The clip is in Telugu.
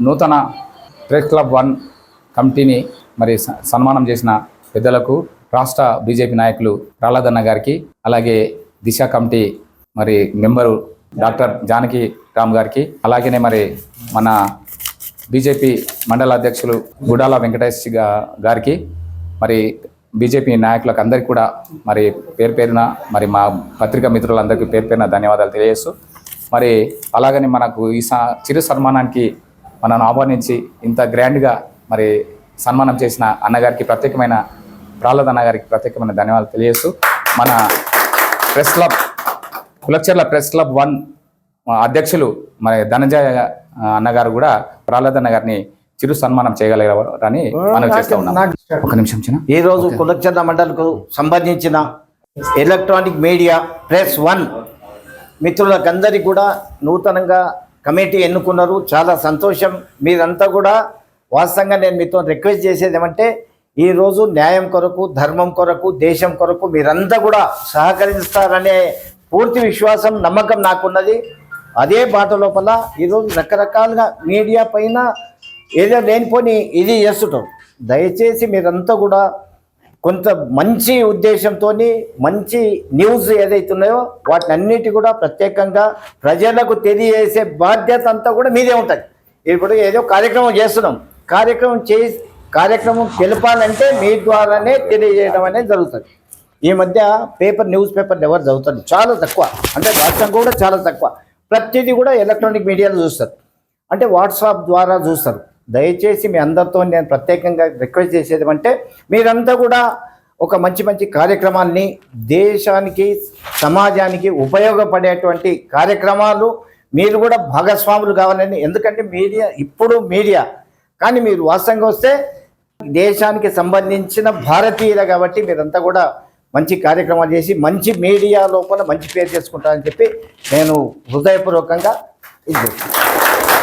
నూతన ప్రెస్ క్లబ్ వన్ కమిటీని మరి స- సన్మానం చేసిన పెద్దలకు రాష్ట్ర బీజేపీ నాయకులు రాళ్ళదన్న గారికి అలాగే దిశ కమిటీ మరి మెంబరు డాక్టర్ జానకి రామ్ గారికి అలాగనే మరి మన బీజేపీ మండల అధ్యక్షులు గుడాల వెంకటేష్ గారికి మరి బీజేపీ నాయకులకు అందరికీ కూడా మరి పేరు పేరున మరి మా పత్రికా మిత్రులందరికీ పేరు పేరున ధన్యవాదాలు తెలియజేస్తూ మరి అలాగని మనకు ఈ స- చిరు సన్మానానికి మనను ఆహ్వానించి ఇంత గ్రాండ్గా మరి సన్మానం చేసిన అన్నగారికి ప్రత్యేకమైన ప్రాలద్ అన్నగారికి ప్రత్యేకమైన ధన్యవాదాలు తెలియజేస్తూ మన press club Kulcharla press club one అధ్యక్షులు మరి ధనంజయ అన్నగారు కూడా ప్రహ్లాద్ అన్న గారిని చిరు సన్మానం చేయగలరని మనం చేస్తూ ఉన్నాం. ఒక నిమిషం చిన్న. ఈరోజు కులచంద మండలకు సంబంధించిన ఎలక్ట్రానిక్ మీడియా ప్రెస్ వన్ మిత్రులకందరికీ కూడా నూతనంగా కమిటీ ఎన్నుకున్నారు. చాలా సంతోషం. మీరంతా కూడా వాస్తవంగా నేను మీతో రిక్వెస్ట్ చేసేది ఏమంటే ఈరోజు న్యాయం కొరకు ధర్మం కొరకు దేశం కొరకు మీరంతా కూడా సహకరిస్తారనే పూర్తి విశ్వాసం నమ్మకం నాకున్నది. అదే బాట లోపల ఈరోజు రకరకాలుగా మీడియా పైన ఏదో లేనిపోని ఇది చేస్తుంటాం దయచేసి మీరంతా కూడా కొంత మంచి ఉద్దేశంతో మంచి న్యూస్ ఏదైతే ఉన్నాయో వాటిని అన్నిటి కూడా ప్రత్యేకంగా ప్రజలకు తెలియజేసే బాధ్యత అంతా కూడా మీదే ఉంటుంది. ఇప్పుడు ఏదో కార్యక్రమం చేస్తున్నాం. కార్యక్రమం చే కార్యక్రమం తెలపాలంటే మీ ద్వారానే తెలియజేయడం అనేది జరుగుతుంది. ఈ మధ్య పేపర్ న్యూస్ పేపర్లు ఎవరు చదువుతారు చాలా తక్కువ. అంటే రాష్ట్రం కూడా చాలా తక్కువ. ప్రతిదీ కూడా ఎలక్ట్రానిక్ మీడియాలో చూస్తారు. అంటే వాట్సాప్ ద్వారా చూస్తారు. దయచేసి మీ అందరితో నేను ప్రత్యేకంగా రిక్వెస్ట్ చేసేది అంటే మీరంతా కూడా ఒక మంచి మంచి కార్యక్రమాన్ని దేశానికి సమాజానికి ఉపయోగపడేటువంటి కార్యక్రమాలు మీరు కూడా భాగస్వాములు కావాలని. ఎందుకంటే మీడియా ఇప్పుడు మీడియా. కానీ మీరు వాస్తవంగా వస్తే దేశానికి సంబంధించిన భారతీయులు కాబట్టి మీరంతా కూడా మంచి కార్యక్రమాలు చేసి మంచి మీడియా లోపల మంచి పేరు చేసుకుంటారని చెప్పి నేను హృదయపూర్వకంగా ఇది